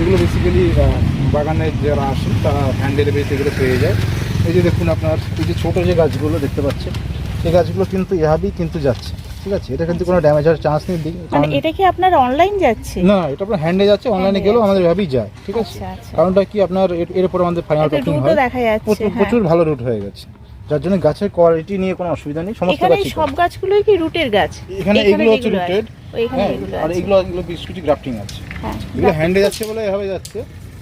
এগুলো বেসিক্যালি বাগানে যারা আসে তারা হ্যান্ডেলে বেশি এগুলো পেয়ে যায়। এই যে দেখুন আপনার এই যে ছোটো যে গাছগুলো দেখতে পাচ্ছেন এই গাছগুলো কিন্তু এভাবেই কিন্তু যাচ্ছে ঠিক আছে? এটা কিন্তু কোনো ড্যামেজ হওয়ার চান্স নেই। মানে এটা কি আপনার অনলাইন যাচ্ছে? না এটা আপনার হ্যান্ডে যাচ্ছে অনলাইনে গেলেও আমাদের এভাবেই যায় ঠিক আছে? আচ্ছা আচ্ছা। কারণটা কি আপনার এর- উপর আমাদের ফাইনাল প্যাকিং হয়। হ্যাঁ। প্রচুর ভালো রুট হয়ে গেছে। যার জন্য গাছের কোয়ালিটি নিয়ে কোনো অসুবিধা নেই সমস্ত এখানে সব গাছগুলোই কি রুটের গাছ? এখানে এগুলো হচ্ছে রুটেড হ্যাঁ এগুলো আর। এগুলো এগুলো বিস্কুটি গ্রাফটিং আছে। হ্যাঁ, এগুলো হ্যান্ডে যাচ্ছে বলে এভাবে যাচ্ছে।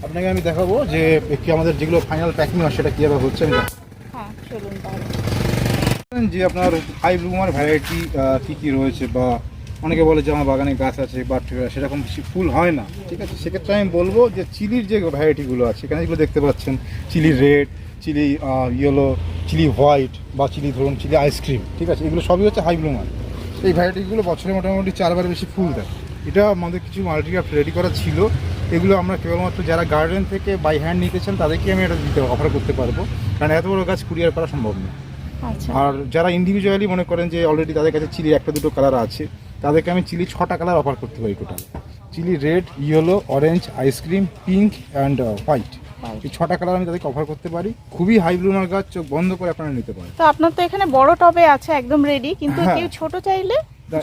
আপনাকে আমি দেখাবো যে কি আমাদের যেগুলো ফাইনাল প্যাকিং হয় সেটা কীভাবে হচ্ছে আমি। হ্যাঁ চলুন তাহলে। যে আপনার হাই ব্লুমার ভ্যারাইটি কী কী রয়েছে বা অনেকে বলে যে আমার বাগানে গাছ আছে বা সেরকম বেশি ফুল হয় না ঠিক আছে? সেক্ষেত্রে আমি বলব যে চিলির যে ভ্যারাইটিগুলো আছে এখানে যেগুলো দেখতে পাচ্ছেন chilli red chilli yellow chilli white বা চিলি ধরুন চিলি আইসক্রিম ঠিক আছে? এগুলো সবই হচ্ছে হাই ব্লুমার এই ভ্যারাইটিগুলো বছরে মোটামুটি চারবার বেশি ফুল দেয়। এটা আমাদের কিছু মাল্টিগ্রাফ রেডি করা ছিল। এগুলো আমরা কেবলমাত্র যারা গার্ডেন থেকে বাই হ্যান্ড নিতে চান তাদেরকে আমি এটা দিতে অফার করতে পারব। কারণ এত বড় গাছ কুরিয়ার করা সম্ভব না। আচ্ছা। আর যারা ইন্ডিভিজুয়ালি মনে করেন যে অলরেডি তাদের কাছে চিলির একটা দুটো কালার আছে তাদেরকে আমি চিলি ছটা কালার অফার করতে পারি total chilli red yellow orange ice cream pink and white. এই ছটা কালার আমি তাদেরকে অফার করতে পারি। খুবই হাই ব্লুমার গাছ চোখ বন্ধ করে আপনারা নিতে পারেন। তো আপনার তো এখানে বড় টবে আছে একদম রেডি কিন্তু হ্যাঁ। কেউ ছোট চাইলে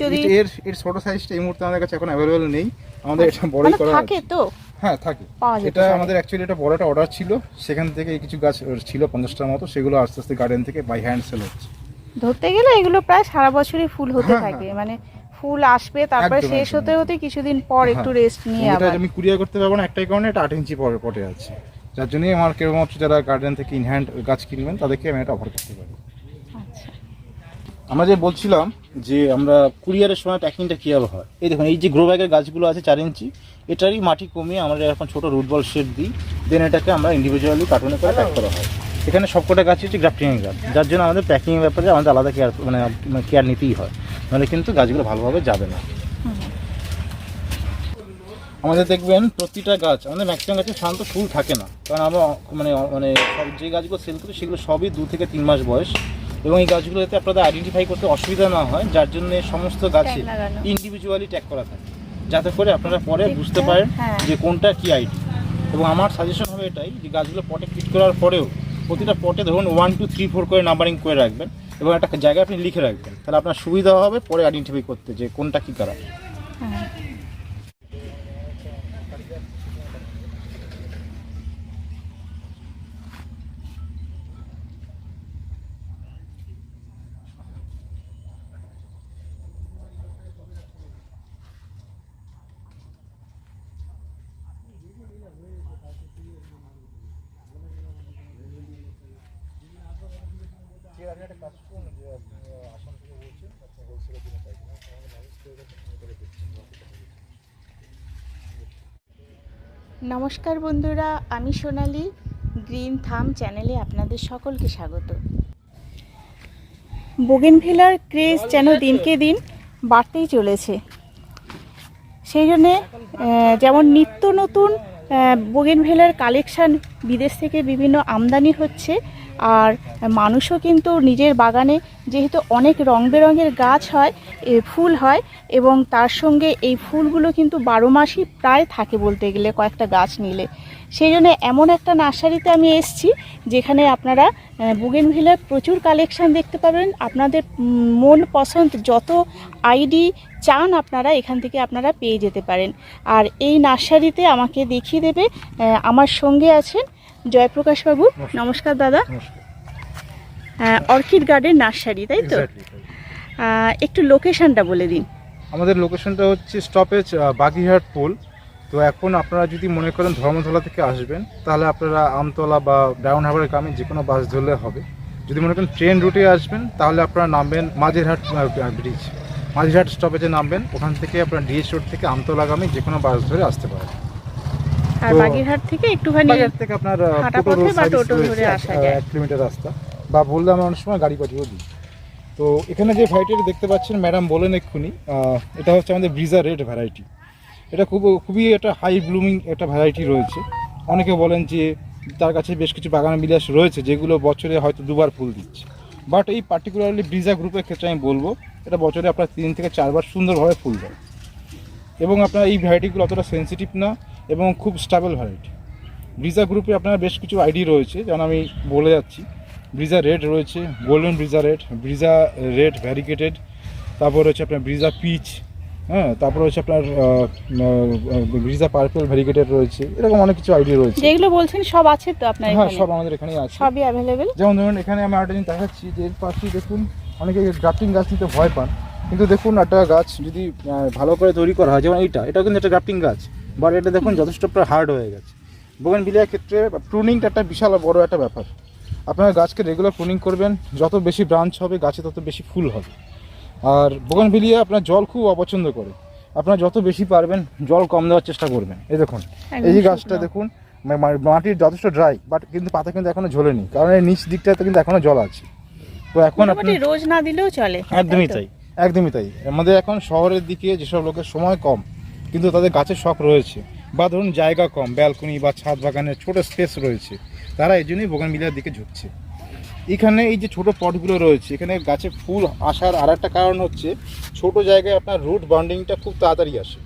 যদি এর এর ছোট সাইজটা এই মুহূর্তে আমাদের কাছে এখন অ্যাভেলেবেল নেই। আমাদের এটা বড়ই মানে করা থাকে তো? হ্যাঁ থাকে। এটা আমাদের অ্যাকচুয়ালি এটা বড় একটা অর্ডার ছিল। সেখান থেকে কিছু গাছ ছিল পঞ্চাশটার মতো। সেগুলো আস্তে আস্তে গার্ডেন থেকে বাই হ্যান্ড সেল হচ্ছে। ধরতে গেলে এগুলো প্রায় সারা বছরই ফুল হতে হ্যাঁ, থাকে। মানে ফুল আসবে তারপরে শেষ হতে হতে কিছুদিন পর একটু হ্যাঁ। রেস্ট নিয়ে আবার আমি কুরিয়ার করতে পারব না একটাই কারণে এটা আট ইঞ্চি পরে পটে আছে। যার জন্যই আমার কেবলমাত্র যারা গার্ডেন থেকে ইনহ্যান্ড গাছ কিনবেন তাদেরকে আমি এটা অফার করতে পারি। আচ্ছা। আমরা যে বলছিলাম যে আমরা কুরিয়ারের সময় প্যাকিংটা কীভাবে হয় এই দেখুন এই যে গ্রো ব্যাগের গাছগুলো আছে চার ইঞ্চি এটারই মাটি কমিয়ে আমরা এখন ছোটো রুট বল শেড দিই দেন এটাকে আমরা ইন্ডিভিজুয়ালি কার্টুনে করে প্যাক করা হয়। এখানে সবকটা গাছ হচ্ছে গ্রাফটিংয়ের গাছ যার জন্য আমাদের প্যাকিংয়ের ব্যাপারে আমাদের আলাদা কেয়ার মানে কেয়ার নিতেই হয় নাহলে কিন্তু গাছগুলো ভালোভাবে যাবে না। আমাদের দেখবেন প্রতিটা গাছ আমাদের ম্যাক্সিমাম গাছে শান্ত ফুল থাকে না। কারণ আমরা মানে মানে সব যে গাছগুলো সেল করি সেগুলো সবই দু থেকে তিন মাস বয়স। এবং এই গাছগুলো যাতে আপনাদের আইডেন্টিফাই করতে অসুবিধা না হয় যার জন্য সমস্ত গাছে ইন্ডিভিজুয়ালি ট্যাগ করা থাকে। যাতে করে আপনারা পরে বুঝতে পারেন হ্যাঁ। যে কোনটা কি আইডি এবং আমার সাজেশন হবে এটাই যে গাছগুলো পটে ফিট করার পরেও প্রতিটা পটে ধরুন ওয়ান টু থ্রি ফোর করে নাম্বারিং করে রাখবেন এবং একটা জায়গায় আপনি লিখে রাখবেন। তাহলে আপনার সুবিধা হবে পরে আইডেন্টিফাই করতে যে কোনটা কী কি হ্যাঁ। নমস্কার বন্ধুরা আমি সোনালি গ্রিন থাম চ্যানেলে আপনাদের সকলকে স্বাগত। বোগেনভিলার ক্রেজ যেন দিনকে দিন বাড়তেই চলেছে। সেই জন্যে যেমন নিত্য নতুন বোগেনভেলার কালেকশান বিদেশ থেকে বিভিন্ন আমদানি হচ্ছে আর মানুষও কিন্তু নিজের বাগানে যেহেতু অনেক রং বেরঙের গাছ হয় এ, ফুল হয় এবং তার সঙ্গে এই ফুলগুলো কিন্তু বারো মাসই প্রায় থাকে বলতে গেলে কয়েকটা গাছ নিলে। সেই জন্য এমন একটা নার্সারিতে আমি এসেছি যেখানে আপনারা বুগেনভিলার প্রচুর কালেকশান দেখতে পাবেন। আপনাদের মন পছন্দ যত আইডি চান আপনারা এখান থেকে আপনারা পেয়ে যেতে পারেন। আর এই নার্সারিতে আমাকে দেখিয়ে দেবে আমার সঙ্গে আছেন জয়প্রকাশ বাবু নমস্কার। দাদা। অর্কিড গার্ডেন নার্সারি তাই তো? একটু লোকেশনটা বলে দিন। আমাদের লোকেশনটা হচ্ছে স্টপেজ বাগিহাট পোল তো এখন আপনারা যদি মনে করেন ধর্মতলা থেকে আসবেন তাহলে আপনারা আমতলা বা ডাউন হারবারের গ্রামে যে কোনো বাস ধরলে হবে। যদি মনে করেন ট্রেন রুটে আসবেন তাহলে আপনারা নামবেন মাঝেরহাট ব্রিজ মাঝেরহাট স্টপেজে নামবেন ওখান থেকে আপনার ডিএস রোড থেকে আমতলাগামী যে কোনো বাস ধরে আসতে পারেন। আর বাগেরহাট থেকে একটুখানি বাজার থেকে আপনার হাঁটা পথে বা টোটো ধরে আসা যায়। এক কিলোমিটার রাস্তা। বা বললে আমরা অনেক সময় গাড়ি পাঠিয়েও দিই। তো এখানে যে ভ্যারাইটিটা দেখতে পাচ্ছেন ম্যাডাম বলেন এক্ষুনি এটা হচ্ছে আমাদের ব্রিজা রেড ভ্যারাইটি এটা খুব খুবই একটা হাই ব্লুমিং একটা ভ্যারাইটি রয়েছে। অনেকে বলেন যে তার কাছে বেশ কিছু বাগান বিলাস রয়েছে যেগুলো বছরে হয়তো দুবার ফুল দিচ্ছে। বাট এই পার্টিকুলারলি ব্রিজা গ্রুপের ক্ষেত্রে আমি বলব এটা বছরে আপনার তিন থেকে চারবার সুন্দরভাবে ফুল দেয়। এবং আপনার এই ভ্যারাইটিগুলো অতটা সেন্সিটিভ না। এবং খুব স্টেবল ভ্যারাইটি ব্রিজা গ্রুপে আপনার বেশ কিছু আইডি রয়েছে যেমন আমি বলে যাচ্ছি। ব্রিজা রেড রয়েছে গোল্ডেন ব্রিজা রেড ব্রিজা রেড ভ্যারিকেটেড তারপর রয়েছে আপনার ব্রিজা পিচ হ্যাঁ তারপর হচ্ছে আপনার ব্রিজা পার্পেল ভ্যারিকেটেড রয়েছে এরকম অনেক কিছু আইডি রয়েছে। যেগুলো বলছেন সব আছে তো আপনার হ্যাঁ সব আমাদের এখানেই আছে। সবই অ্যাভেলেবেল যেমন ধরুন এখানে আমি একটা জিনিস দেখাচ্ছি যে এর পাশে দেখুন অনেকে গ্রাফটিং গাছ নিতে ভয় পান কিন্তু দেখুন একটা গাছ যদি ভালো করে তৈরি করা হয় যেমন এইটা এটা কিন্তু একটা গ্রাফটিং গাছ। বাট এটা দেখুন যথেষ্ট প্রায় হার্ড হয়ে গেছে। বোগান বিলিয়ার ক্ষেত্রে প্রুনিংটা একটা বিশাল বড় একটা ব্যাপার। আপনারা গাছকে রেগুলার প্রুনিং করবেন যত বেশি ব্রাঞ্চ হবে গাছে তত বেশি ফুল হবে। আর বোগান বিলিয়া আপনার জল খুব অপছন্দ করে। আপনারা যত বেশি পারবেন জল কম দেওয়ার চেষ্টা করবেন। এই দেখুন এই যে গাছটা দেখুন মা- মা- মাটির যথেষ্ট ড্রাই বাট কিন্তু পাতা কিন্তু এখনও ঝোলেনি। কারণ এই নিচ দিকটাতে কিন্তু এখনও জল আছে। তো এখন আপনি রোজ না দিলেও চলে। একদমই তাই একদমই তাই। আমাদের এখন শহরের দিকে যেসব লোকের সময় কম কিন্তু তাদের গাছের শখ রয়েছে বা ধরুন জায়গা কম, ব্যালকনি বা ছাদ বাগানের ছোট স্পেস রয়েছে, তারা এই জন্যই বোগান মিলার দিকে ঝুঁকছে। এখানে এই যে ছোট পটগুলো রয়েছে, এখানে গাছে ফুল আসার আর একটা কারণ হচ্ছে ছোট জায়গায় আপনার রুট বান্ডিংটা খুব তাড়াতাড়ি আসে।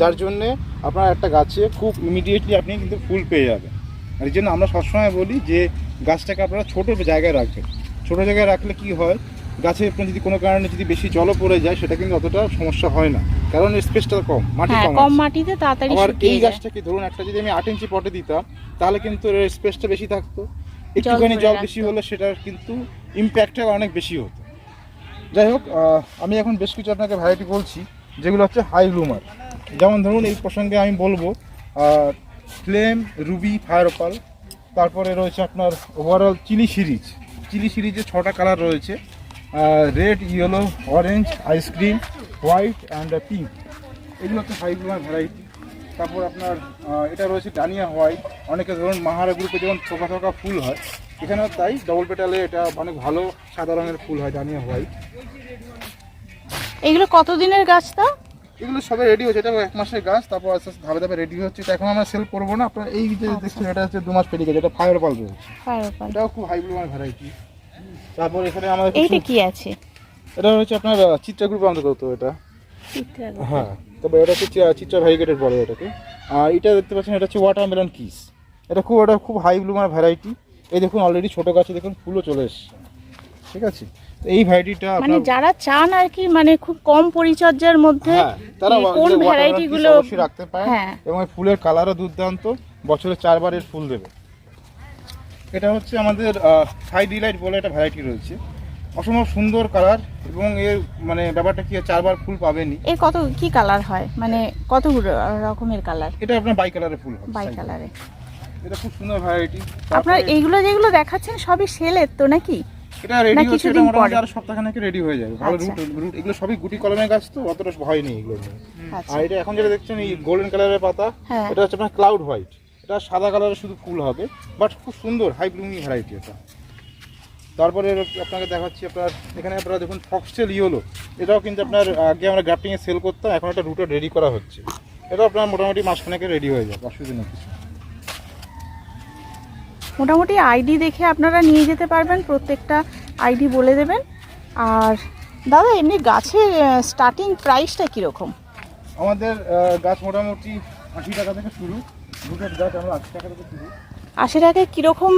যার জন্যে আপনার একটা গাছে খুব ইমিডিয়েটলি আপনি কিন্তু ফুল পেয়ে যাবেন। আর এই জন্য আমরা সবসময় বলি যে গাছটাকে আপনারা ছোটো জায়গায় রাখবেন। ছোটো জায়গায় রাখলে কি হয়? গাছে আপনার যদি কোনো কারণে যদি বেশি জলও পড়ে যায় সেটা কিন্তু অতটা সমস্যা হয় না। কারণ স্পেসটা কম মাটি হ্যাঁ কম কম মাটিতে তাড়াতাড়ি আবার এই গাছটাকে ধরুন একটা যদি আমি আট ইঞ্চি পটে দিতাম তাহলে কিন্তু এর স্পেসটা বেশি থাকতো। একটুখানি জল বেশি হলে সেটার কিন্তু ইম্প্যাক্টটা অনেক বেশি হতো। যাই হোক আমি এখন বেশ কিছু আপনাকে ভ্যারাইটি বলছি যেগুলো হচ্ছে হাই ব্লুমার যেমন ধরুন এই প্রসঙ্গে আমি বলব ফ্লেম রুবি ফায়ারপাল তারপরে রয়েছে আপনার ওভারঅল চিলি সিরিজ। চিলি সিরিজে ছটা কালার রয়েছে। Red yellow orange ice cream white and pink এগুলো হচ্ছে ব্লুমার ভ্যারাইটি তারপর আপনার এটা রয়েছে ডানিয়া হোয়াইট অনেকে ধরুন মাহারা গ্রুপে যেমন থোকা থোকা ফুল হয় এখানেও তাই ডবল পেটালে এটা অনেক ভালো সাদা রঙের ফুল হয় ডানিয়া হোয়াইট এগুলো কতদিনের গাছ তা? এগুলো সবে রেডি হচ্ছে এটা এক মাসের গাছ তারপর আস্তে আস্তে ধাপে ধাপে রেডি হচ্ছে। এটা এখন আমরা সেল করব না আপনার এই যে দেখছেন এটা হচ্ছে দু মাস পেরিয়ে গেছে এটা ফায়ার পাল রয়েছে। এটাও খুব হাই ব্লুমার ভ্যারাইটি তারপর এখানে আমাদের এইটা কি আছে? এটা হচ্ছে আপনার চিত্রা গ্রুপের অন্তর্গত এটা। হ্যাঁ তবে এটা হচ্ছে চিত্রা ভ্যারিগেটেড বলে এটাকে। আর এটা দেখতে পাচ্ছেন এটা হচ্ছে ওয়াটারমেলন কিস এটা খুব এটা খুব হাই ব্লুমার ভ্যারাইটি এই দেখুন অলরেডি ছোটো গাছে দেখুন ফুলও চলে এসছে। ঠিক আছে? তো এই ভ্যারাইটিটা মানে যারা চান আর কি মানে খুব কম পরিচর্যার মধ্যে হ্যাঁ তারা এই কোন watermelon ভ্যারাইটি গুলো অবশ্যই রাখতে পারে হ্যাঁ। এবং ফুলের কালারও দুর্দান্ত। বছরে চারবার এর ফুল দেবে। এটা হচ্ছে আমাদের হাই ডিলাইট বলে একটা ভ্যারাইটি রয়েছে। অসম্ভব সুন্দর কালার এবং এর মানে ব্যাপারটা কি চারবার ফুল পাবেনি এর কত কি কালার হয়? মানে কত রকমের কালার এটা আপনার বাই কালারের ফুল হবে বাই কালারে এটা খুব সুন্দর ভ্যারাইটি আপনার এইগুলো যেগুলো দেখাচ্ছেন সবই সেলের তো নাকি? এটা রেডি হচ্ছে এটা মোটামুটি? আর সপ্তাহখানেকে রেডি হয়ে যাবে ভালো আচ্ছা। রুট রুট এগুলো সবই গুটি কলমের গাছ তো অতটা ভয় নেই এগুলো। আচ্ছা আর এটা এখন যেটা দেখছেন এই গোল্ডেন কালারের পাতা হ্যাঁ। এটা হচ্ছে আপনার ক্লাউড হোয়াইট এটা সাদা কালারের শুধু ফুল হবে বাট খুব সুন্দর হাই ব্লুমিং ভ্যারাইটি এটা। তারপরে আপনাকে দেখাচ্ছি আপনার এখানে আপনারা দেখুন ফক্সটেল ইয়েলো এটাও কিন্তু আপনার আগে আমরা গ্রাফটিংয়ে সেল করতাম এখন একটা রুটে রেডি করা হচ্ছে। এটা আপনার মোটামুটি মাসখানেকে রেডি হয়ে যাবে অসুবিধা নেই কিছু। মোটামুটি আইডি দেখে আপনারা নিয়ে যেতে পারবেন প্রত্যেকটা আইডি বলে দেবেন। আর দাদা এমনি গাছের স্টার্টিং প্রাইসটা কীরকম? আমাদের গাছ মোটামুটি আশি টাকা থেকে শুরু। রুটের গাছ আমরা আশি টাকা আশি টাকায় কীরকম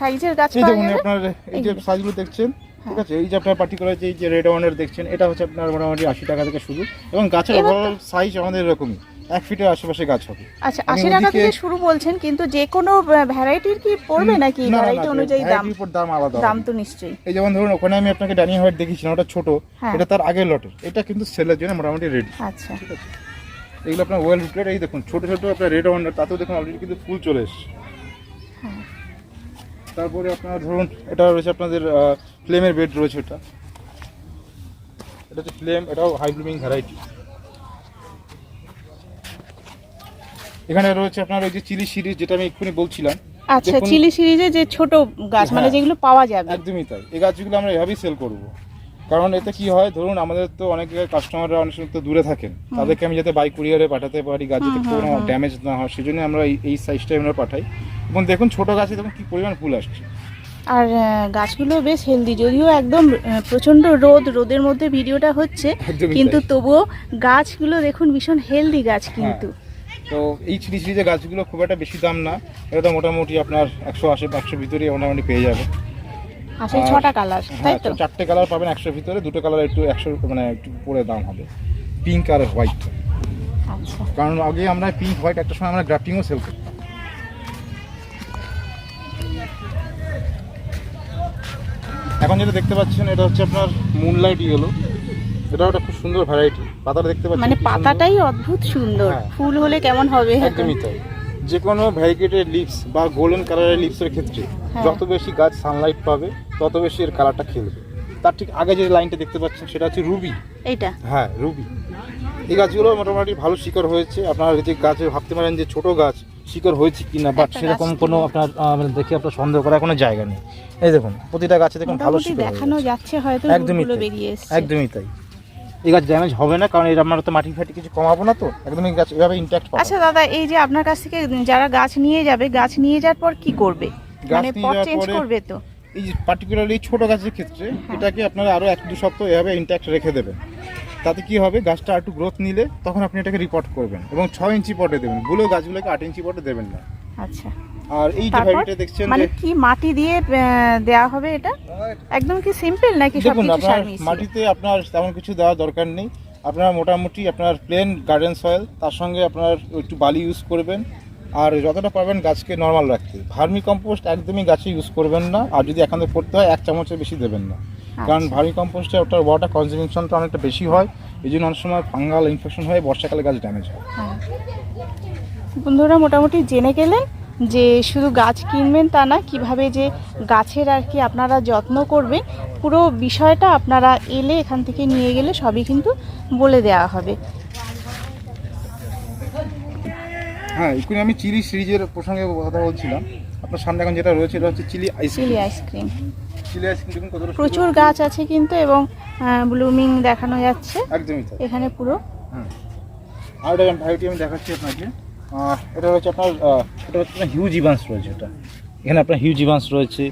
সাইজের গাছ এই দেখুন আপনার এই যে সাইজগুলো দেখছেন ঠিক আছে? এই যে আপনার পার্টিকুলার যে এই যে রেড ওয়ানের দেখছেন এটা হচ্ছে আপনার মোটামুটি আশি টাকা থেকে শুরু। এবং গাছের ওভারঅল সাইজ আমাদের এরকমই। এক ফিটের আশেপাশে গাছ হবে। আচ্ছা আশি টাকা থেকে শুরু বলছেন কিন্তু যে কোনো ভ্যারাইটির কি পড়বে নাকি? ভ্যারাইটি অনুযায়ী দাম? দাম আলাদা দাম তো নিশ্চয়ই। এই যেমন ধরুন ওখানে আমি আপনাকে ডানি হোয়াইট দেখিয়েছিলাম ওটা ছোট। হ্যাঁ। এটা তার আগের লটের এটা কিন্তু সেলের জন্য মোটামুটি রেডি আচ্ছা। ঠিক আছে? এগুলো আপনার ওয়েল রুটেড এই দেখুন ছোট ছোট আপনার রেড ওয়ান্ডার তাতেও দেখুন অলরেডি কিন্তু ফুল চলে এসছে। হ্যাঁ। তারপরে আপনার ধরুন এটা রয়েছে আপনাদের ফ্লেমের বেড রয়েছে এটা। এটা হচ্ছে ফ্লেম এটাও হাই ব্লুমিং ভ্যারাইটি এখানে রয়েছে আপনার ওই যে চিলি সিরিজ যেটা আমি এক্ষুনি বলছিলাম। আচ্ছা চিলি সিরিজে যে ছোট গাছ মানে হ্যাঁ। যেগুলো পাওয়া যাবে। একদমই তাই। এই গাছগুলো আমরা এভাবেই সেল করব। কারণ এতে কি হয়? ধরুন আমাদের তো অনেক কাস্টমাররা অনেক সময় তো দূরে থাকেন। তাদেরকে আমি যাতে বাইক কুরিয়ারে পাঠাতে পারি গাছ যাতে কোনো ড্যামেজ না হয় সেজন্য আমরা এই- সাইজটাই আমরা পাঠাই। এবং দেখুন ছোট গাছে দেখুন কি পরিমাণ ফুল আসছে। আর গাছগুলো বেশ হেলদি যদিও একদম প্রচণ্ড রোদ রোদের মধ্যে ভিডিওটা হচ্ছে কিন্তু তবুও গাছগুলো দেখুন ভীষণ হেলদি গাছ কিন্তু। তো এই চিলি সিরিজের গাছগুলো খুব একটা বেশি দাম না এটা তো মোটামুটি আপনার একশো আশি একশো ভিতরে মোটামুটি পেয়ে যাবে। আচ্ছা ছটা কালার তাই হ্যাঁ তো? তো চারটে কালার পাবেন একশোর ভিতরে দুটো কালার একটু একশো মানে একটু পরে দাম হবে। পিঙ্ক আর হোয়াইট আচ্ছা। কারণ আগে আমরা পিঙ্ক হোয়াইট একটা সময় আমরা গ্রাফটিংও সেল করতাম। এখন যেটা দেখতে পাচ্ছেন এটা হচ্ছে আপনার মুনলাইট ইয়েলো এটা একটা খুব সুন্দর ভ্যারাইটি পাতাটা দেখতে পাচ্ছেন মানে পাতাটাই অদ্ভুত সুন্দর। হ্যাঁ। ফুল হলে কেমন হবে? একদমই তাই। যে কোনো ভ্যারিগেটেড লিপস বা গোল্ডেন কালারের লিপসের ক্ষেত্রে হ্যাঁ। যত বেশি গাছ সানলাইট পাবে তত বেশি এর কালারটা খেলবে। তার ঠিক আগে যে লাইনটা দেখতে পাচ্ছেন সেটা হচ্ছে রুবি এইটা। হ্যাঁ রুবি এই গাছগুলো মোটামুটি ভালো শিকড় হয়েছে। আপনার যে গাছে ভাবতে পারেন যে ছোট গাছ শিকড় হয়েছে কি না বাট সেরকম কোনো আপনার মানে দেখে আপনার সন্দেহ করার কোনো জায়গা নেই। এই দেখুন প্রতিটা গাছে দেখুন ভালো শিকড় দেখানো যাচ্ছে হয়তো একদমই তাই। একদমই তাই। এই গাছ ড্যামেজ হবে না কারণ এর আমরা তো মাটি ফাটি কিছু কমাবো না তো একদম এই গাছ এভাবে ইন্ট্যাক্ট পাবে আচ্ছা দাদা এই যে আপনার কাছ থেকে যারা গাছ নিয়ে যাবে গাছ নিয়ে যাওয়ার পর কি করবে? মানে পট চেঞ্জ করবে তো? এই যে পার্টিকুলারলি ছোট গাছের ক্ষেত্রে হ্যাঁ। এটাকে আপনারা আরও এক দু সপ্তাহ এভাবে ইন্ট্যাক্ট রেখে দেবেন। তাতে কি হবে গাছটা একটু গ্রোথ নিলে তখন আপনি এটাকে রিপোর্ট করবেন এবং ছয় ইঞ্চি পটে দেবেন। গুলো গাছগুলোকে আট ইঞ্চি পটে দেবেন না। আচ্ছা। আর এই যে ভ্যারাইটিটা দেখছেন মানে কি মাটি দিয়ে দেওয়া হবে এটা? একদম কি সিম্পল নাকি সবকিছু আপনার সার মিশিয়ে? মাটিতে আপনার তেমন কিছু দেওয়ার দরকার নেই। আপনার মোটামুটি আপনার প্লেন গার্ডেন সয়েল তার সঙ্গে আপনার একটু বালি ইউজ করবেন। আর যতটা পারবেন গাছকে নর্মাল রাখতে। ভার্মি কম্পোস্ট একদমই গাছে ইউজ করবেন না। আর যদি এখান করতে হয় এক চামচের বেশি দেবেন না। কারণ আচ্ছা। ভার্মি কম্পোস্টে ওটার ওয়াটার কনজিউশনটা অনেকটা বেশি হয়। এই জন্য অনেক সময় ফাঙ্গাল ইনফেকশন হয়ে বর্ষাকালে গাছ ড্যামেজ হয়। হ্যাঁ। বন্ধুরা মোটামুটি জেনে গেলেন যে শুধু গাছ কিনবেন তা না কীভাবে যে গাছের আর কি আপনারা যত্ন করবেন পুরো বিষয়টা আপনারা এলে এখান থেকে নিয়ে গেলে সবই কিন্তু বলে দেওয়া হবে। হ্যাঁ এক্ষুনি আমি চিলি সিরিজের প্রসঙ্গে কথা বলছিলাম। আপনার সামনে এখন যেটা রয়েছে এটা হচ্ছে chilli chilli ice cream ice cream chilli ice cream দেখুন কতটা প্রচুর গাছ আছে কিন্তু এবং ব্লুমিং দেখানো যাচ্ছে। একদমই এখানে পুরো। হুম। আর একটা ভ্যারাইটি আমি দেখাচ্ছি আপনাকে। এটা হচ্ছে আপনার এটা হচ্ছে আপনার হিউজ ইভান্স রয়েছে এটা। এখানে আপনার হিউজ ইভান্স রয়েছে।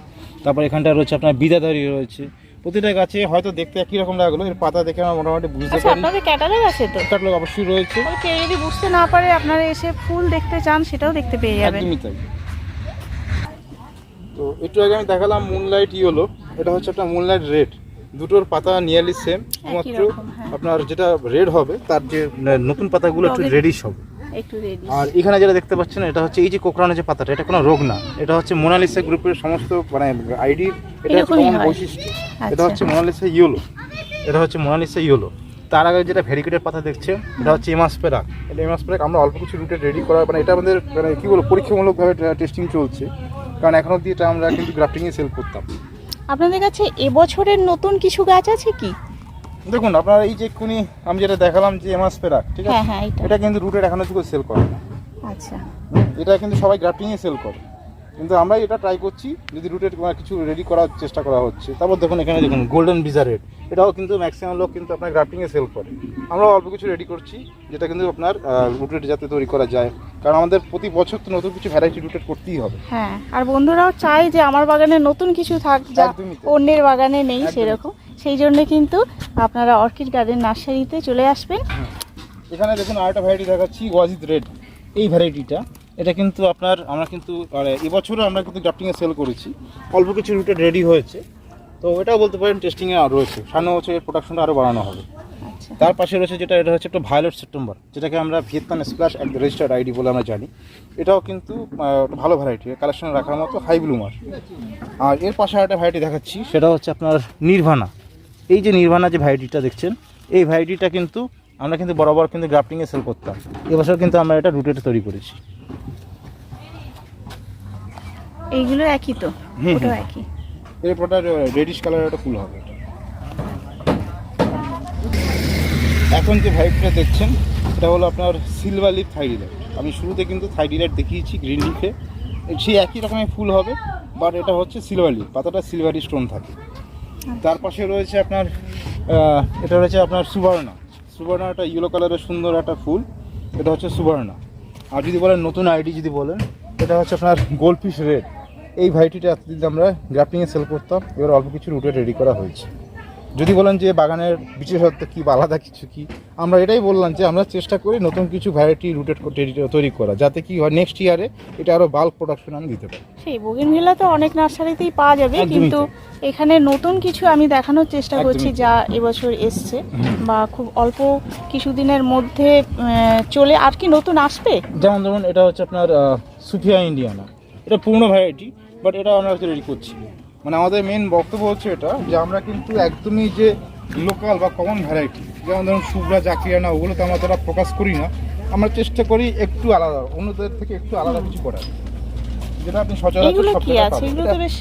তারপর এখানটা রয়েছে আপনার বিদাদারি রয়েছে। প্রতিটা গাছে হয়তো দেখতে একই রকম লাগল এর পাতা দেখে আমরা মোটামুটি বুঝতে আচ্ছা পারি। আপনাদের ক্যাটালগ আছে তো? ক্যাটালগ অবশ্যই রয়েছে। কেউ যদি বুঝতে না পারে আপনারা এসে ফুল দেখতে চান সেটাও দেখতে পেয়ে যাবেন। একদমই তাই। তো একটু আগে আমি দেখালাম মুনলাইট ইয়েলো এটা হচ্ছে আপনার মুনলাইট রেড দুটোর পাতা নিয়ারলি সেম মাত্র। আপনার যেটা রেড হবে তার যে নতুন পাতাগুলো একটু রেডিশ হবে। একটু রেডি আর এখানে যেটা দেখতে পাচ্ছেন এটা হচ্ছে এই যে কোকরানো যে পাতাটা এটা কোনো রোগ না। এটা হচ্ছে মোনালিসা গ্রুপের সমস্ত মানে আইডি এটা হচ্ছে বৈশিষ্ট্য। এটা আচ্ছা। হচ্ছে মোনালিসা ইয়েলো এটা হচ্ছে মোনালিসা ইয়েলো তার আগে যেটা ভেরিকেটের পাতা দেখছে এটা হচ্ছে এমাসপেরাক এটা এমাসপেরাক আমরা অল্প কিছু রুটে রেডি করা মানে এটা আমাদের মানে কী বলব পরীক্ষামূলকভাবে টেস্টিং চলছে। কারণ এখন অব্দি এটা আমরা কিন্তু গ্রাফটিংয়ে সেল করতাম। আপনাদের কাছে এবছরের নতুন কিছু গাছ আছে কি? দেখুন আপনার এই যে এক্ষুনি আমি যেটা দেখালাম যে এমাসপেরাক ঠিক হ্যাঁ আছে? হ্যাঁ এটা। এটা কিন্তু রুটে এখনও কিছু সেল করে না আচ্ছা। এটা কিন্তু সবাই গ্রাফটিংয়ে সেল করে। কিন্তু আমরা এটা ট্রাই করছি যদি রুটের কিছু রেডি করার চেষ্টা করা হচ্ছে। তারপর দেখুন এখানে দেখুন গোল্ডেন ভিজা রেড এটাও কিন্তু ম্যাক্সিমাম লোক কিন্তু আপনার গ্রাফটিংয়ে সেল করে। আমরা অল্প কিছু রেডি করছি যেটা কিন্তু আপনার রুটেড যাতে তৈরি করা যায়। কারণ আমাদের প্রতি বছর তো নতুন কিছু ভ্যারাইটি রুটেড করতেই হবে। হ্যাঁ আর বন্ধুরাও চায় যে আমার বাগানে নতুন কিছু থাক যা অন্যের বাগানে নেই সেরকম। সেই জন্য কিন্তু আপনারা অর্কিড গার্ডেন নার্সারিতে চলে আসবেন। এখানে দেখুন আরেকটা ভ্যারাইটি দেখাচ্ছি ওয়াজিদ রেড এই ভ্যারাইটিটা এটা কিন্তু আপনার আমরা কিন্তু মানে এবছরও আমরা কিন্তু গ্রাফটিংয়ে সেল করেছি। অল্প কিছু রুটেড রেডি হয়েছে। তো এটাও বলতে পারেন টেস্টিংয়ে রয়েছে। সামনে বছর এর প্রোডাকশনটা আরও বাড়ানো হবে। আচ্ছা। তার পাশে রয়েছে যেটা এটা হচ্ছে একটা ভায়োলেট সেপ্টেম্বর যেটাকে আমরা ভিয়েতনাম স্প্ল্যাশ রেজিস্টার্ড আইডি বলে আমরা জানি। এটাও কিন্তু ভালো ভ্যারাইটি কালেকশনে রাখার মতো হাই ব্লুমার আর এর পাশে একটা ভ্যারাইটি দেখাচ্ছি সেটা হচ্ছে আপনার নির্ভানা এই যে নির্ভানা যে ভ্যারাইটিটা দেখছেন এই ভ্যারাইটিটা কিন্তু আমরা কিন্তু বরাবর কিন্তু গ্রাফটিংয়ে সেল করতাম। এবছর কিন্তু আমরা এটা রুটেড তৈরি করেছি। এইগুলো একই তো? ওটাও হুম। একই? এরপরটা রেডিশ কালারের একটা ফুল হবে এখন যে ভাইটটা দেখছেন এটা হলো আপনার সিলভার লিফ থাইডিলাইট আমি শুরুতে কিন্তু থাইডিলাইট দেখিয়েছি গ্রিন লিফে সেই একই রকমের ফুল হবে বাট এটা হচ্ছে সিলভার লিফ পাতাটা সিলভারি স্টোন থাকে। তার পাশে রয়েছে আপনার এটা রয়েছে আপনার সুবর্ণা। সুবর্ণা একটা ইয়েলো কালারের সুন্দর একটা ফুল, এটা হচ্ছে সুবর্ণা। আর যদি বলেন নতুন আইডি যদি বলেন, এটা হচ্ছে আপনার গোল্ডফিশ রেড এই ভাইটিটা এতদিন আমরা গ্রাফটিংয়ে সেল করতাম, এবার অল্প কিছু রুটে রেডি করা হয়েছে। যদি বলেন যে বাগানের বিশেষত্ব কি বা আলাদা কিছু কি আমরা এটাই বললাম যে আমরা চেষ্টা করি নতুন কিছু ভ্যারাইটি রুটেড তৈরি করা যাতে কি হয় নেক্সট ইয়ারে এটা আরও বাল্ক প্রোডাকশন আমি দিতে পারি। সেই বোগেনভিলা তো অনেক নার্সারিতেই পাওয়া যাবে কিন্তু এখানে নতুন কিছু আমি দেখানোর চেষ্টা করছি যা এবছর এসছে বা খুব অল্প কিছুদিনের মধ্যে চলে আর কি নতুন আসবে? যেমন ধরুন এটা হচ্ছে আপনার সুফিয়া ইন্ডিয়ানা। এটা পুরনো ভ্যারাইটি বাট এটা আমরা তৈরি করছি। মানে আমাদের মেন বক্তব্য হচ্ছে এটা যে আমরা কিন্তু একদমই যে লোকাল বা কমন ভ্যারাইটি যেমন ধরুন শুভ্রা জাকিরানা ওগুলো তো আমরা তারা ফোকাস করি না। আমরা চেষ্টা করি একটু আলাদা অন্যদের থেকে একটু আলাদা কিছু করার। যেটা আপনি সচরাচর সব জায়গায়? পাবেন।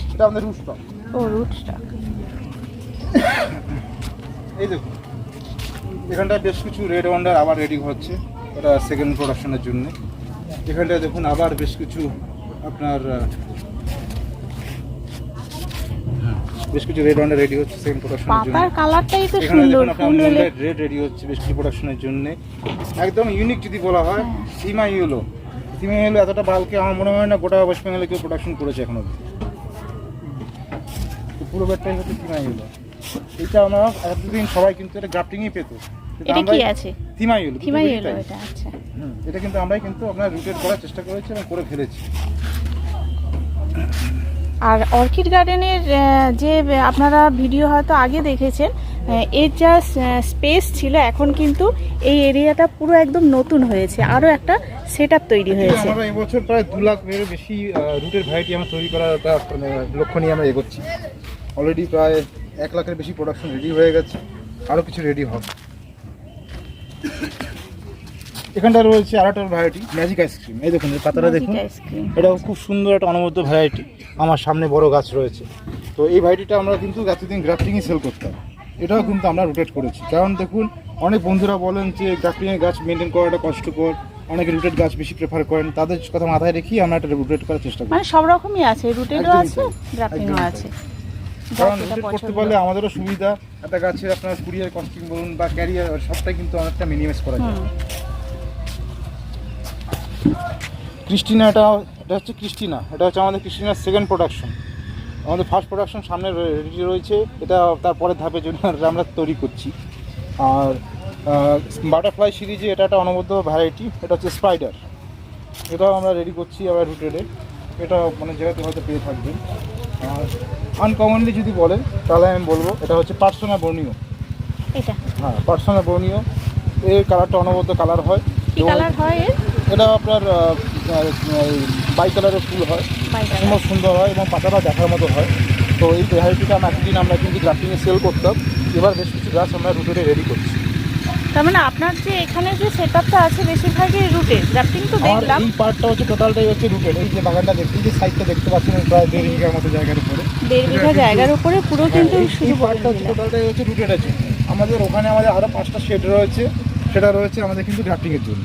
এটা- আমাদের রুস্টক ও রুটটা এই দেখুন এখানটায় বেশ কিছু রেড ওয়ান্ডার আবার রেডি হচ্ছে এটা সেকেন্ড প্রোডাকশনের জন্য। এখানটায় দেখুন আবার বেশ কিছু আপনার আহ, হ্যাঁ, বেশ কিছু রেড ওয়ান্ডার রেডি হচ্ছে সেকেন্ড প্রোডাকশনের জন্য পাতার কালারটাই তো সুন্দর ফুল রেড রেডি হচ্ছে বেশ কিছু প্রোডাকশনের জন্য। একদম ইউনিক যদি বলা হয় সীমা ইউলো সীমা ইউলো এতটা বালকে আমার মনে হয় না গোটা ওয়েস্ট বেঙ্গলে কেউ প্রোডাকশন করেছে এখনও অবধি। পুরো বেডটাই হচ্ছে সীমা ইউলো এটা আমরা এতদিন সবাই কিন্তু এটা গ্রাফটিংই পেতো। এটা কি আছে? থিমা ইউলো কিমাই এলো এটা আচ্ছা। এটা কিন্তু আমরাই কিন্তু আপনার রুটেড করার চেষ্টা করেছি এবং করে ফেলেছি। আর অর্কিড গার্ডেনের যে আপনারা ভিডিও হয়তো আগে দেখেছেন এর যা স্পেস ছিল এখন কিন্তু এই এরিয়াটা পুরো একদম নতুন হয়েছে। আরও একটা সেট তৈরি হয়েছে। আমরা এবছর প্রায় দু লাখের বেশি রুটের ভ্যারাইটি আমরা তৈরি করার মানে, লক্ষ্য নিয়ে আমরা এগোচ্ছি। অলরেডি প্রায় এক লাখের বেশি প্রোডাকশন রেডি হয়ে গেছে। আরও কিছু রেডি হবে। এখানটা রয়েছে আরেকটা ভ্যারাইটি ম্যাজিক আইসক্রিম এই দেখুন এই পাতাটা দেখুন। এটাও খুব সুন্দর একটা অনবদ্য ভ্যারাইটি আমার সামনে বড় গাছ রয়েছে। তো এই ভ্যারাইটিটা আমরা কিন্তু এতদিন গ্রাফটিংয়ে সেল করতাম এটাও কিন্তু আমরা রোটেট করেছি। কারণ দেখুন অনেক বন্ধুরা বলেন যে গ্রাফটিংয়ের গাছ মেনটেন করাটা কষ্টকর অনেকে রুটেড গাছ বেশি প্রেফার করেন। তাদের কথা মাথায় রেখেই আমরা এটা রুটেট করার চেষ্টা করি। মানে সব রকমই আছে। রুটেডও আছে গ্রাফটিংও আছে। কারণ রুটেট করতে পারলে আমাদেরও সুবিধা। একটা গাছের আপনার কুরিয়ার কস্টিং বলুন বা ক্যারিয়ার সবটাই কিন্তু অনেকটা মিনিমাইজ করা যায়। ক্রিস্টিনা এটা এটা হচ্ছে ক্রিস্টিনা এটা হচ্ছে আমাদের ক্রিস্টিনার সেকেন্ড প্রোডাকশন আমাদের ফার্স্ট প্রোডাকশন সামনে রেডি রয়েছে এটা তারপরের ধাপের জন্য আমরা তৈরি করছি। আর বাটারফ্লাই সিরিজে এটা একটা অনবদ্য ভ্যারাইটি এটা হচ্ছে স্পাইডার এটাও আমরা রেডি করছি আবার রুটেডে এটা মানে জায়গাতে হয়তো পেয়ে থাকবেন। আর আনকমনলি যদি বলেন তাহলে আমি বলব এটা হচ্ছে পার্সোনা বর্ণীয় হ্যাঁ পার্সোনা বর্ণীয় এর কালারটা অনবদ্য কালার হয়। কালার হয় এটা আপনার বাই কালারের ফুল হয়। কালার। সুন্দর হয় এবং পাতাটা দেখার মতো হয়। তো এই ভ্যারাইটিটা আমরা একদিন আমরা কিন্তু গ্রাফটিংয়ে সেল করতাম। এবার বেশ কিছু গাছ আমরা রুটেডে রেডি করছি। তার মানে আপনার যে এখানে যে সেটআপটা আছে বেশিরভাগই রুটে গ্রাফটিং তো দেখলাম। এই পার্টটা হচ্ছে টোটালটাই হচ্ছে রুটেড এই যে বাগানটা দেখতে যে সাইডটা দেখতে পাচ্ছেন প্রায় দেড় বিঘার মতো জায়গার উপরে। দেড় বিঘা জায়গার উপরে পুরো কিন্তু হ্যাঁ, শুধু পার্টটা হচ্ছে টোটালটাই হচ্ছে রুটেড আছে। আমাদের ওখানে আমাদের আরও পাঁচটা শেড রয়েছে। সেটা রয়েছে আমাদের কিন্তু গ্রাফটিংয়ের জন্য।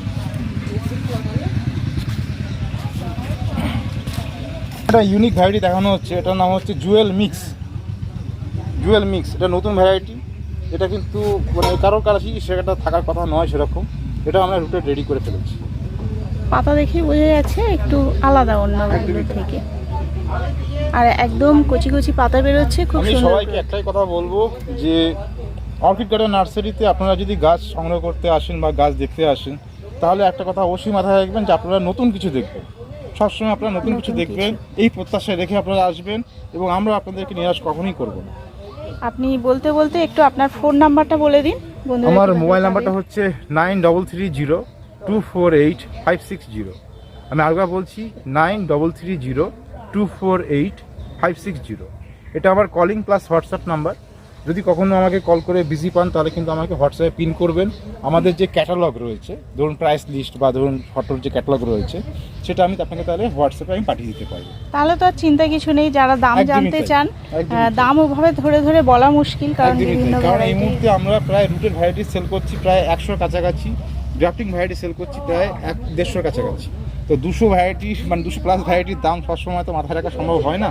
একটা ইউনিক ভ্যারাইটি দেখানো হচ্ছে। এটার নাম হচ্ছে জুয়েল মিক্স জুয়েল মিক্স এটা নতুন ভ্যারাইটি এটা কিন্তু মানে কারোর কাছে সেটা থাকার কথা নয় সেরকম। এটা আমরা রুটে রেডি করে ফেলেছি। পাতা দেখে বোঝা যাচ্ছে একটু আলাদা অন্য থেকে। আর একদম কচি কচি পাতা বেরোচ্ছে খুব আমি সবাইকে একটাই কথা বলব যে অর্কিড গার্ডেন নার্সারিতে আপনারা যদি গাছ সংগ্রহ করতে আসেন বা গাছ দেখতে আসেন তাহলে একটা কথা অবশ্যই মাথায় রাখবেন যে আপনারা নতুন কিছু দেখবেন। সবসময় আপনারা নতুন কিছু দেখবেন এই প্রত্যাশায় রেখে আপনারা আসবেন এবং আমরা আপনাদেরকে নিরাশ কখনোই করব না। আপনি বলতে বলতে একটু আপনার ফোন নাম্বারটা বলে দিন। আমার মোবাইল নাম্বারটা হচ্ছে nine double three zero two four eight five six zero আমি আরেকবার বলছি nine double three zero two four eight five six zero এটা আমার কলিং প্লাস হোয়াটসঅ্যাপ নাম্বার যদি কখনো আমাকে কল করে বিজি পান তাহলে কিন্তু আমাকে হোয়াটসঅ্যাপে পিন করবেন। আমাদের যে ক্যাটালগ রয়েছে ধরুন প্রাইস লিস্ট বা ধরুন ফটোর যে ক্যাটালগ রয়েছে সেটা আমি আপনাকে তাহলে হোয়াটসঅ্যাপে আমি পাঠিয়ে দিতে পারব তাহলে তো আর চিন্তা কিছু নেই যারা দাম জানতে চান দাম ওভাবে ধরে ধরে বলা মুশকিল কারণ বিভিন্ন কারণ এই মুহূর্তে আমরা প্রায় রুটের ভ্যারাইটি সেল করছি প্রায় একশোর কাছাকাছি। গ্রাফটিং ভ্যারাইটি সেল করছি প্রায় এক দেড়শোর কাছাকাছি। তো দুশো ভ্যারাইটি মানে দুশো প্লাস ভ্যারাইটির দাম সবসময় তো মাথায় রাখা সম্ভব হয় না।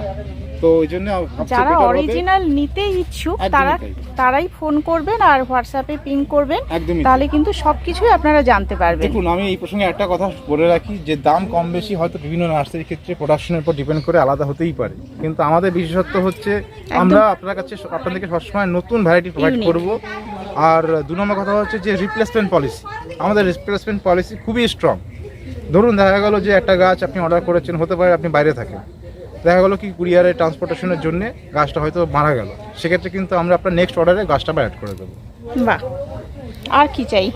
তো ওই জন্য যারা অরিজিনাল নিতে ইচ্ছুক তারা তারাই ফোন করবেন আর হোয়াটসঅ্যাপে পিং করবেন তাহলে কিন্তু সব কিছুই আপনারা জানতে পারবেন। দেখুন আমি এই প্রসঙ্গে একটা কথা বলে রাখি যে দাম কম বেশি হয়তো বিভিন্ন নার্সারির ক্ষেত্রে প্রোডাকশনের উপর ডিপেন্ড করে আলাদা হতেই পারে। কিন্তু আমাদের বিশেষত্ব হচ্ছে আমরা আপনার কাছে আপনাদেরকে সবসময় নতুন ভ্যারাইটি প্রোভাইড। করব। আর দু নম্বর কথা হচ্ছে যে রিপ্লেসমেন্ট পলিসি আমাদের রিপ্লেসমেন্ট পলিসি খুবই স্ট্রং ধরুন দেখা গেল যে একটা গাছ আপনি অর্ডার করেছেন হতে পারে আপনি বাইরে থাকেন। দেখা গেলো কি কুরিয়ারে ট্রান্সপোর্টেশনের জন্য গাছটা হয়তো মারা গেল। সেক্ষেত্রে কিন্তু আমরা আপনার নেক্সট অর্ডারে গাছটা অ্যাড করে দেবো। বাহ। আর কি চাই?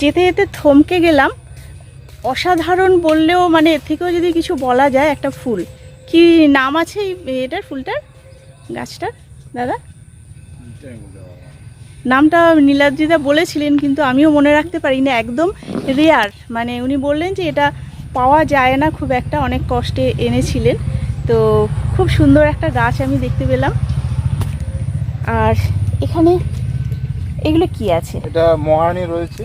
যেতে যেতে থমকে গেলাম। অসাধারণ বললেও মানে এর থেকেও যদি কিছু বলা যায় একটা ফুল। কি নাম আছে এটার ফুলটার? গাছটার? দাদা? নামটা নীলাদ্রিদা বলেছিলেন, কিন্তু আমিও মনে রাখতে পারি না। একদম রেয়ার মানে উনি বললেন যে এটা পাওয়া যায় না খুব একটা অনেক কষ্টে এনেছিলেন। তো খুব সুন্দর একটা গাছ আমি দেখতে পেলাম। আর এখানে এগুলো কি আছে? এটা মহারানী রয়েছে।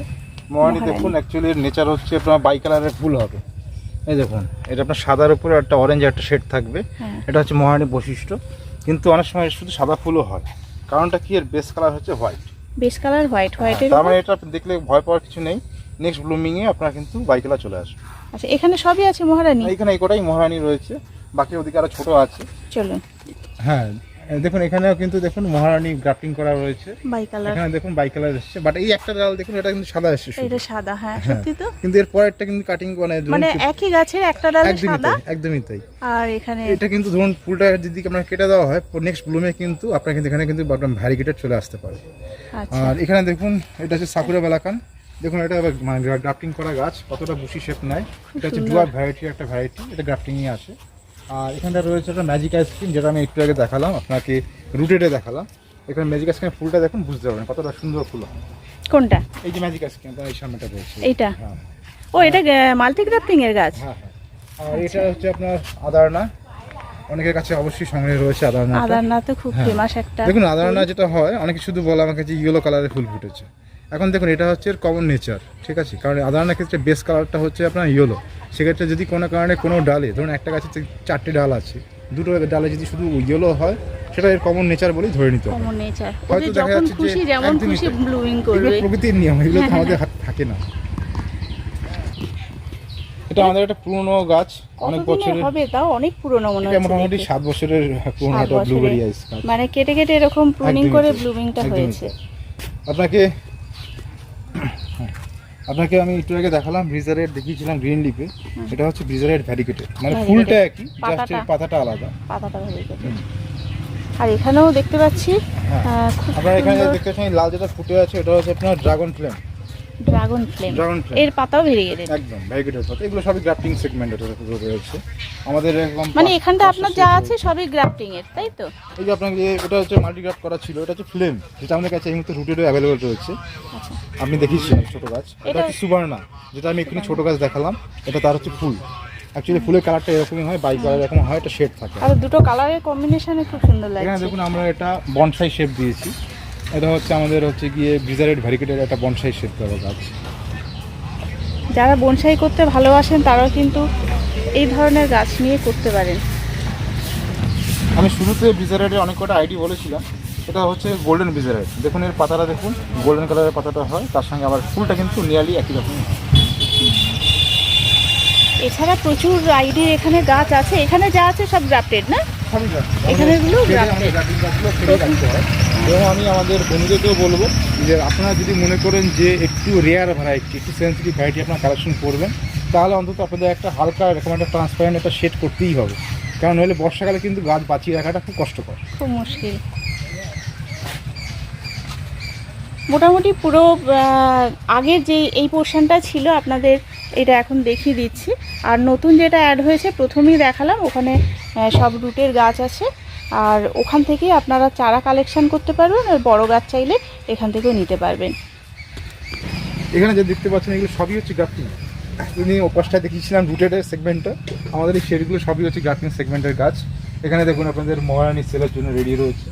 মহারানী। দেখুন অ্যাকচুয়ালি নেচার হচ্ছে আপনার বাই কালারের ফুল হবে। এই দেখুন এটা আপনার সাদার উপরে একটা অরেঞ্জ একটা শেড থাকবে। হ্যাঁ। এটা হচ্ছে মহারানী বৈশিষ্ট্য। কিন্তু অনেক সময় শুধু সাদা ফুলও হয়। কারণটা কি? এর বেস কালার হচ্ছে হোয়াইট বেস কালার হোয়াইট হোয়াইটের তার মানে এটা দেখলে ভয় পাওয়ার কিছু নেই। নেক্সট ব্লুমিংয়ে আপনার কিন্তু বাই কালার চলে আসবে আচ্ছা এখানে সবই আছে মহারানী? এখানে এই কটাই মহারানী রয়েছে বাকি ওদিকে আরও ছোট আছে। চলুন। হ্যাঁ দেখুন এখানেও কিন্তু দেখুন মহারানী গ্রাফটিং করা রয়েছে। Bicolour. এখানে দেখুন বাই কালার এসেছে বাট এই একটা ডাল দেখুন এটা কিন্তু সাদা এসেছে এটা সাদা হ্যাঁ হ্যাঁ। সত্যি তো? কিন্তু এর পরেরটা কিন্তু কাটিং মানে মানে একই গাছের একটা ডালে একদমই সাদা? তাই একদমই তাই। আর এখানে এটা কিন্তু ধরুন ফুলটা যদি আপনার কেটে দেওয়া হয় নেক্সট ব্লুমে কিন্তু আপনার কিন্তু এখানে কিন্তু একদম ভ্যারিগেটেড চলে আসতে পারে। আচ্ছা। আর এখানে দেখুন এটা হচ্ছে সাকুরা বেলাকান। দেখুন এটা মানে গ্রাফটিং করা গাছ কতটা বুশি শেপ নেয়। এটা হচ্ছে। ডুয়ার ভ্যারাইটির একটা ভ্যারাইটি এটা গ্রাফটিংয়ে আসে। আর এখানটা রয়েছে একটা ম্যাজিক আইসক্রিম যেটা আমি একটু আগে দেখালাম আপনাকে রুটেডে দেখালাম। এখানে ম্যাজিক আইসক্রিম ফুলটা দেখুন বুঝতে পারবেন কতটা সুন্দর ফুল কোনটা? এই যে ম্যাজিক আইসক্রিম এই সামনেটা রয়েছে। এইটা? হ্যাঁ। ও এটা মাল্টি গ্রাফটিং এর গাছ? হ্যাঁ হ্যাঁ। আর এটা হচ্ছে আপনার আদারনা। অনেকের কাছে অবশ্যই সংগ্রহে রয়েছে আদারনা আদারনা তো খুব হ্যাঁ। ফেমাস একটা দেখুন আদারনা যেটা হয় অনেকে শুধু বলে আমাকে যে ইয়েলো কালারের ফুল ফুটেছে। এখন দেখুন এটা হচ্ছে কমন নেচার ঠিক আছে? কারণ আদারনার ক্ষেত্রে বেস কালারটা হচ্ছে আপনার ইয়েলো সেক্ষেত্রে যদি কোনো কারণে কোনো ডালে ধরুন একটা গাছে চারটে ডাল আছে দুটো ডালে যদি শুধু ইয়েলো হয় সেটা এর কমন নেচার বলেই ধরে নিতে হবে। নেচার হয়তো দেখা যাচ্ছে যে প্রকৃতির নিয়ম এগুলো তো আমাদের হাত থাকে না। এটা আমাদের একটা পুরনো গাছ অনেক বছরের হবে তাও অনেক পুরনো মনে হচ্ছে মোটামুটি দেখে। সাত বছরের পুরনো একটা ব্লুবেরি আইস গাছ। মানে কেটে কেটে এরকম প্রুনিং করে ব্লুমিংটা হয়েছে। আপনাকে আপনাকে আমি একটু আগে দেখালাম ব্রিজারের দেখিয়েছিলাম গ্রিন লিপে এটা হচ্ছে ব্রিজারের ভ্যারিকেটেড মানে ফুলটা একই জাস্ট পাতাটা। পাতাটা আলাদা। পাতাটা হয়ে আর এখানেও দেখতে পাচ্ছি আপনারা আপনার এখানে দেখতে পাচ্ছেন লাল যেটা ফুটে আছে এটা হচ্ছে আপনার dragon flame dragon flame. Dragon flame. এর পাতাও ভেঙে গেছে। একদম ভ্যারিকেটেড পাতা। এগুলো সবই গ্রাফটিং সেগমেন্টের রয়েছে। আমাদের এরকম মানে এখানটা আপনার যা আছে সবই গ্রাফটিং এর তাই তো? এই যে আপনাকে এটা হচ্ছে মাল্টিগ্রাফ করা ছিল এটা হচ্ছে ফ্লেম যেটা আমাদের কাছে এই মুহূর্তে রুটেডও অ্যাভেলেবল রয়েছে। আচ্ছা। আপনি দেখিয়েছিলেন ছোট গাছ। এটা হচ্ছে সুবর্ণা যেটা আমি এখানে ছোট গাছ দেখালাম। এটা তার হচ্ছে ফুল। অ্যাকচুয়ালি ফুলের কালারটা এরকমই হয় বাই কালার এরকম হয় একটা শেড থাকে। আর দুটো কালারের কম্বিনেশনে খুব সুন্দর এখানে লাগছে। দেখুন আমরা এটা বনসাই শেপ দিয়েছি। এটা হচ্ছে আমাদের হচ্ছে গিয়ে ব্রিজারেড ভ্যারিকেটের একটা বনসাই শেপ দেওয়া গাছ। যারা বনসাই করতে ভালোবাসেন তারাও কিন্তু এই ধরনের গাছ নিয়ে করতে পারেন। আমি শুরুতে ব্রিজারেডের অনেক কটা আইডি বলেছিলাম। এটা হচ্ছে গোল্ডেন ব্রিজারেড দেখুন এর পাতাটা দেখুন। গোল্ডেন কালারের পাতাটা হয় তার সঙ্গে আবার ফুলটা কিন্তু নিয়ারলি একই রকম। এছাড়া প্রচুর আইডির এখানে গাছ আছে। এখানে যা আছে সব গ্রাফটেড না? এখানে এগুলো ছেড়ে এবং আমি আমাদের বন্ধুদেরকেও বলব যে আপনারা যদি মনে করেন যে একটু রেয়ার ভ্যারাইটি একটু সেন্সিটিভ ভ্যারাইটি আপনার কালেকশন করবেন, তাহলে অন্তত আপনাদের একটা হালকা এরকম একটা ট্রান্সপারেন্ট একটা শেড করতেই হবে। কারণ হলে বর্ষাকালে কিন্তু গাছ বাঁচিয়ে রাখাটা খুব কষ্টকর। খুব মুশকিল। মোটামুটি পুরো আগের যে এই পোর্শনটা ছিল আপনাদের এটা এখন দেখিয়ে দিচ্ছি। আর নতুন যেটা অ্যাড হয়েছে, প্রথমেই দেখালাম, ওখানে সব রুটের গাছ আছে। আর ওখান থেকে আপনারা চারা কালেকশন করতে পারবেন আর বড় গাছ চাইলে এখান থেকেও নিতে পারবেন। এখানে যে দেখতে পাচ্ছেন, এগুলো সবই হচ্ছে গ্রাফটিং তিনি ওপাশটায় দেখিয়েছিলাম রুটেডের সেগমেন্টটা আমাদের এই শেডগুলো সবই হচ্ছে গ্রাফটিং সেগমেন্টের গাছ। এখানে দেখুন, আপনাদের মহারানি সেলের জন্য রেডি রয়েছে।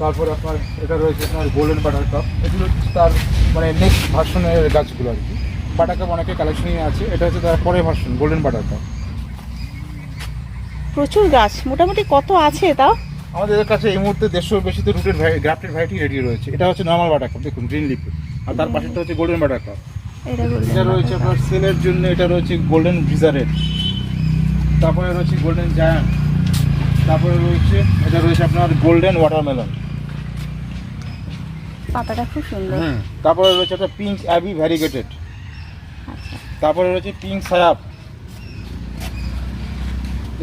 তারপর আপনার এটা রয়েছে আপনার গোল্ডেন বাটার কাপ এগুলো হচ্ছে তার মানে নেক্সট ভার্সনের গাছগুলো আর কি। বাটার কাপ অনেকে কালেকশনই আছে। এটা হচ্ছে তার পরের ভার্সন গোল্ডেন বাটার কাপ প্রচুর গাছ। মোটামুটি কত আছে তাও? আমাদের কাছে এই মুহূর্তে দেড়শোর বেশি তো রুটের গ্রাফটেড ভ্যারাইটি রেডি রয়েছে। এটা হচ্ছে নর্মাল বাটাকাপ দেখুন গ্রিন লিপি আর তার পাশেটা হচ্ছে গোল্ডেন এটা বললেন এটা রয়েছে আপনার সেলের জন্য এটা রয়েছে গোল্ডেন ভিজারেড তারপরে রয়েছে গোল্ডেন জায়ান্ট তারপরে রয়েছে এটা রয়েছে আপনার গোল্ডেন ওয়াটারমেলন পাতাটা খুব সুন্দর। তারপরে রয়েছে একটা পিঙ্ক অ্যাবি ভ্যারিগেটেড তারপরে রয়েছে পিঙ্ক সায়াপ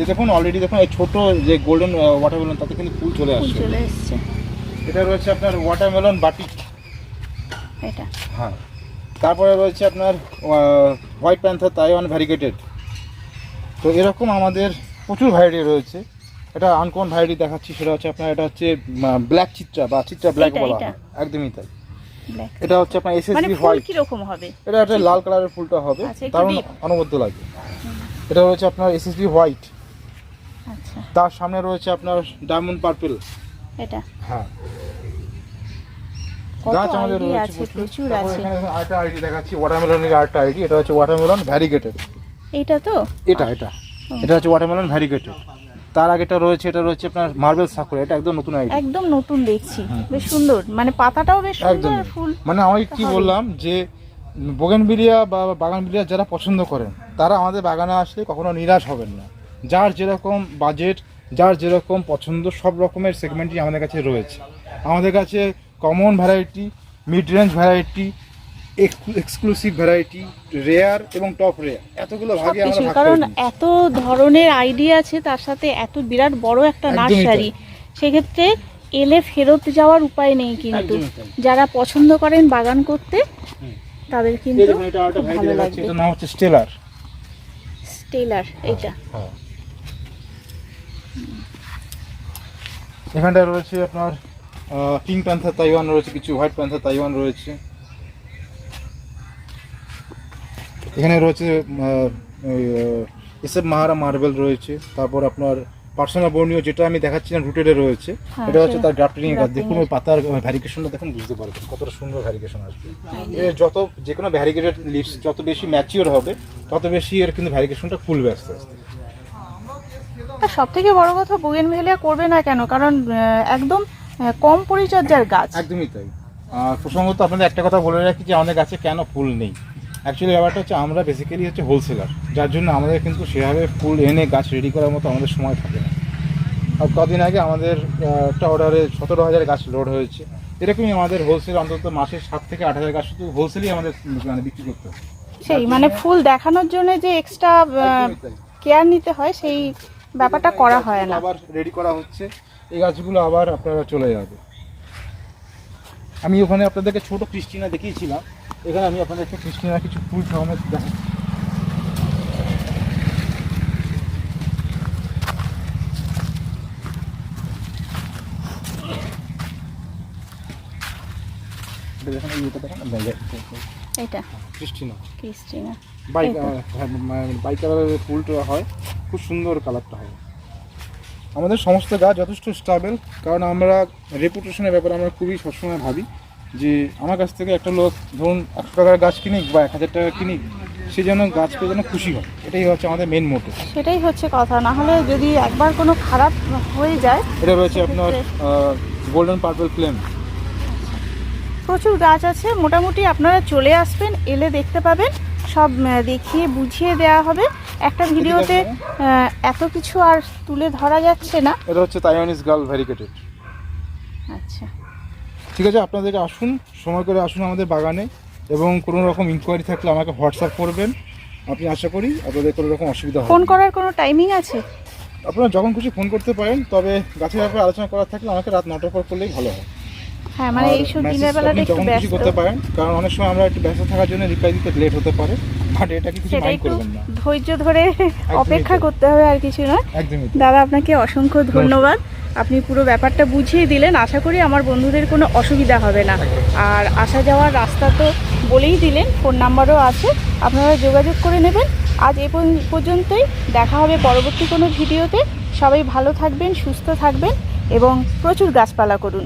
এই দেখুন অলরেডি দেখুন এই ছোট যে গোল্ডেন ওয়াটারমেলন তাতে কিন্তু ফুল চলে আসছে। চলে এসছে। এটা রয়েছে আপনার ওয়াটারমেলন বাটিক এটা। হ্যাঁ। তারপরে রয়েছে আপনার হোয়াইট প্যান্থার তাইওয়ান ভ্যারিগেটেড তো এরকম আমাদের প্রচুর ভ্যারাইটি রয়েছে। এটা আনকমন ভ্যারাইটি দেখাচ্ছি সেটা হচ্ছে আপনার এটা হচ্ছে ব্ল্যাক চিত্রা বা চিত্রা ব্ল্যাক বলা একদমই তাই। এটা হচ্ছে আপনার মানে এসএসবি হোয়াইট কি রকম হবে? এটা একটা লাল কালারের ফুলটা হবে। আচ্ছা, দারুণ অনবদ্য লাগে। এটা রয়েছে আপনার এসএসবি হোয়াইট তার সামনে রয়েছে আপনার ডায়মন্ড পার্পল এটা? হ্যাঁ। গাছ আমাদের রয়েছে প্রচুর। আছে। এখানে আরেকটা আইডি দেখাচ্ছি ওয়াটারমেলনের আরেকটা আইডি। এটা হচ্ছে ওয়াটারমেলন ভ্যারিগেটেড তো? এটা এটা। এটা হচ্ছে ওয়াটারমেলন ভ্যারিগেটেড তার আগেটা রয়েছে এটা রয়েছে আপনার মার্বেল সাকুরা এটা একদম নতুন আইডি। একদম নতুন দেখছি। বেশ সুন্দর। মানে পাতাটাও বেশ সুন্দর একদম ফুল। মানে আমি কি বললাম যে বোগেনবিলিয়া বা বাগানবিলিয়া যারা পছন্দ করেন তারা আমাদের বাগানে আসলে কখনো নিরাশ হবেন না। যার যেরকম বাজেট যার যেরকম পছন্দ সব রকমের সেগমেন্টই আমাদের কাছে রয়েছে। আমাদের কাছে common variety mid range variety exclusive variety rare এবং টপ রেয়ার এতগুলো ভাগে আমরা ভাগ কারণ এত ধরনের আইডিয়া আছে তার সাথে এত বিরাট বড় একটা নার্সারি। সেক্ষেত্রে এলে ফেরত যাওয়ার উপায় নেই কিন্তু। যারা পছন্দ করেন বাগান করতে তাদের কিন্তু ভালো লাগবে। নাম হচ্ছে স্টেলার স্টেলার এটা। এখানটায় রয়েছে আপনার পিঙ্ক প্যান্থার তাইওয়ান রয়েছে কিছু হোয়াইট প্যান্থার তাইওয়ান রয়েছে। এখানে রয়েছে এসএফ মাহারা মার্বেল রয়েছে তারপর আপনার পার্সোনাল বর্ণীয় যেটা আমি দেখাচ্ছিলাম রুটেডে রয়েছে। হ্যাঁ, এটা হচ্ছে তার গ্রাফটিং এর grafting দেখুন ওই পাতার ভ্যারিকেশনটা দেখুন বুঝতে পারবেন কতটা সুন্দর ভ্যারিকেশন আসবে। এর যত যে কোনো ভ্যারিকেটেড লিভস যত বেশি ম্যাচিওর হবে তত বেশি এর কিন্তু ভ্যারিকেশনটা খুলবে আস্তে আস্তে। আর সব থেকে বড় কথা বোগেন ভেলিয়া করবে না কেন? কারণ একদম কম পরিচর্যার গাছ। একদমই তাই। প্রসঙ্গত আপনাদের একটা কথা বলে রাখি যে আমাদের গাছে কেন ফুল নেই? অ্যাকচুয়ালি ব্যাপারটা হচ্ছে আমরা বেসিক্যালি হচ্ছে হোলসেলার যার জন্য আমাদের কিন্তু সেভাবে ফুল এনে গাছ রেডি করার মতো আমাদের সময় থাকে না। আর কদিন আগে আমাদের একটা অর্ডারে সতেরো হাজার গাছ লোড হয়েছে। এরকমই আমাদের হোলসেল অন্তত মাসে সাত থেকে আট হাজার গাছ শুধু হোলসেলই আমাদের মানে বিক্রি করতে হয়। সেই মানে ফুল দেখানোর জন্য যে এক্সট্রা কেয়ার নিতে হয় সেই ব্যাপারটা করা হয় না। আবার রেডি করা হচ্ছে। এই গাছগুলো আবার আপনারা চলে যাবে। আমি ওখানে আপনাদেরকে ছোট ক্রিস্টিনা দেখিয়েছিলাম। এখানে আমি আপনাদেরকে ক্রিস্টিনা কিছু ফুল সমেত দেখাচ্ছি। এটা ক্রিস্টিনা। ক্রিস্টিনা। বাইক এই তো। বাইক কালারের ফুলটা হয় খুব সুন্দর কালারটা হয়। আমাদের সমস্ত গাছ যথেষ্ট স্টেবল কারণ আমরা রেপুটেশনের ব্যাপারে আমরা খুবই সবসময় ভাবি যে আমার কাছ থেকে একটা লোক ধরুন একশো টাকার গাছ কিনিক বা এক হাজার টাকা কিনিক সে যেন গাছ পেয়ে যেন খুশি হয়। এটাই হচ্ছে আমাদের মেন মোটো সেটাই হচ্ছে কথা। না হলে যদি একবার কোনো খারাপ হয়ে যায় এটা রয়েছে আপনার গোল্ডেন পার্পল ফ্লেম প্রচুর গাছ আছে। মোটামুটি আপনারা চলে আসবেন এলে দেখতে পাবেন। সব দেখিয়ে বুঝিয়ে দেওয়া হবে। একটা ভিডিওতে এত কিছু আর তুলে ধরা যাচ্ছে না। এটা হচ্ছে তাইওয়ানিস গার্ল ভ্যারিকেটেড আচ্ছা। ঠিক আছে আপনাদেরকে আসুন সময় করে আসুন আমাদের বাগানে এবং কোনো রকম ইনকোয়ারি থাকলে আমাকে হোয়াটসঅ্যাপ করবেন। আপনি আশা করি আপনাদের কোনো রকম অসুবিধা হবে ফোন করার কোনো টাইমিং আছে? আপনারা যখন খুশি ফোন করতে পারেন তবে গাছের ব্যাপারে আলোচনা করার থাকলে আমাকে রাত নটার পর করলেই ভালো হয়। হ্যাঁ মানে এই সব দিনের বেলাটা একটু ব্যস্ত। করতে পারেন কারণ অনেক সময় আমরা একটু ব্যস্ত থাকার জন্য রিপ্লাই দিতে লেট হতে পারে বাট এটাকে কিছু মাইন্ড করবেন না। ধৈর্য ধরে অপেক্ষা করতে হবে আর কিছু নয়। দাদা আপনাকে অসংখ্য ধন্যবাদ। আপনি পুরো ব্যাপারটা বুঝিয়ে দিলেন। আশা করি আমার বন্ধুদের কোনো অসুবিধা হবে না। আর আসা যাওয়ার রাস্তা তো বলেই দিলেন ফোন নাম্বারও আছে। আপনারা যোগাযোগ করে নেবেন। আজ এ পর্যন্তই। দেখা হবে পরবর্তী কোনো ভিডিওতে। সবাই ভালো থাকবেন সুস্থ থাকবেন এবং প্রচুর গাছপালা করুন।